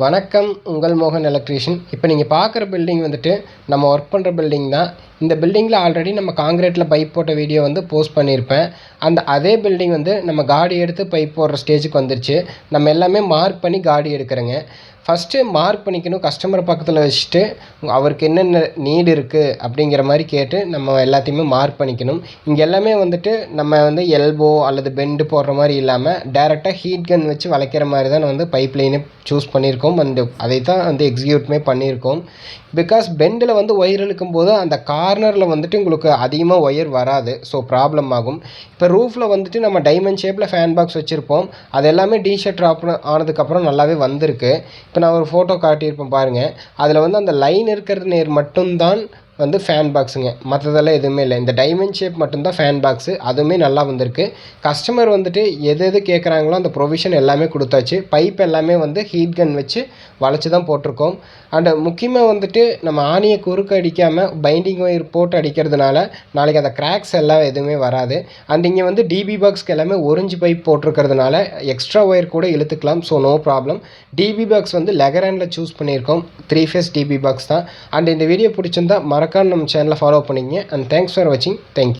வணக்கம் உங்கள் மோகன் எலக்ட்ரீஷியன் இப்போ நீங்கள் பார்க்குற பில்டிங் வந்துட்டு நம்ம ஒர்க் பண்ணுற பில்டிங் தான் இந்த பில்டிங்கில் ஆல்ரெடி நம்ம காங்கிரீட்டில் பைப் போட்ட வீடியோ வந்து போஸ்ட் பண்ணியிருப்பேன் அந்த அதே பில்டிங் வந்து நம்ம காடி எடுத்து பைப் போடுற ஸ்டேஜுக்கு வந்துருச்சு. நம்ம எல்லாமே மார்க் பண்ணி காடி எடுக்கிறோங்க. ஃபஸ்ட்டு மார்க் பண்ணிக்கணும் கஸ்டமர் பக்கத்தில் வச்சுட்டு அவருக்கு என்னென்ன நீடு இருக்குது அப்படிங்கிற மாதிரி கேட்டு நம்ம எல்லாத்தையுமே மார்க் பண்ணிக்கணும். இங்கே எல்லாமே வந்துட்டு நம்ம வந்து எல்போ அல்லது பெண்டு போடுற மாதிரி இல்லாமல் டேரெக்டாக ஹீட் கன் வச்சு வளைக்கிற மாதிரி தான் வந்து பைப் லைனை சூஸ் பண்ணியிருக்கோம் அண்ட் அதை தான் வந்து எக்ஸிக்யூட்மே பண்ணியிருக்கோம் பிகாஸ் பெண்டில் வந்து ஒயர் இழுக்கும் போது அந்த கார்னரில் வந்துட்டு உங்களுக்கு அதிகமாக ஒயர் வராது. ஸோ ப்ராப்ளம் ஆகும். இப்போ ரூஃபில் வந்துட்டு நம்ம டைமண்ட் ஷேப்பில் ஃபேன் பாக்ஸ் வச்சுருப்போம். அது எல்லாமே டிஷர்ட் ட்ராப் ஆனதுக்கப்புறம் நல்லாவே வந்திருக்கு. இப்போ நான் ஒரு ஃபோட்டோ காட்டியிருப்பேன் பாருங்கள் அதில் வந்து அந்த லைன் இருக்கிறது நேர் மட்டும்தான் வந்து ஃபேன் பாக்ஸுங்க மற்றதெல்லாம் எதுவுமே இல்லை. இந்த டைமண்ட் ஷேப் மட்டும்தான் ஃபேன் பாக்ஸு அதுவுமே நல்லா வந்திருக்கு. கஸ்டமர் வந்துட்டு எது எது கேட்குறாங்களோ அந்த ப்ரொவிஷன் எல்லாமே கொடுத்தாச்சு. பைப் எல்லாமே வந்து ஹீட் கன் வச்சு வளைச்சி தான் போட்டிருக்கோம். அண்டு முக்கியமாக வந்துட்டு நம்ம ஆணியை குறுக்க அடிக்காமல் பைண்டிங் ஒயர் போட்டு அடிக்கிறதுனால நாளைக்கு அந்த கிராக்ஸ் எல்லாம் எதுவுமே வராது. அண்ட் இங்கே வந்து டிபி பாக்ஸ்க்கு எல்லாமே ஒரிஞ்சு பைப் போட்டிருக்கிறதுனால எக்ஸ்ட்ரா ஒயர் கூட இழுத்துக்கலாம். So no problem DB box வந்து லெகரனில் சூஸ் பண்ணியிருக்கோம். த்ரீ ஃபேஸ் டிபி பாக்ஸ் தான். அண்ட் இந்த வீடியோ பிடிச்சிருந்தா மறக்காமல் நம்ம சேனலை ஃபாலோ பண்ணிக்கங்க. அண்ட் தேங்க்ஸ் ஃபார் வாட்சிங் தேங்க்யூ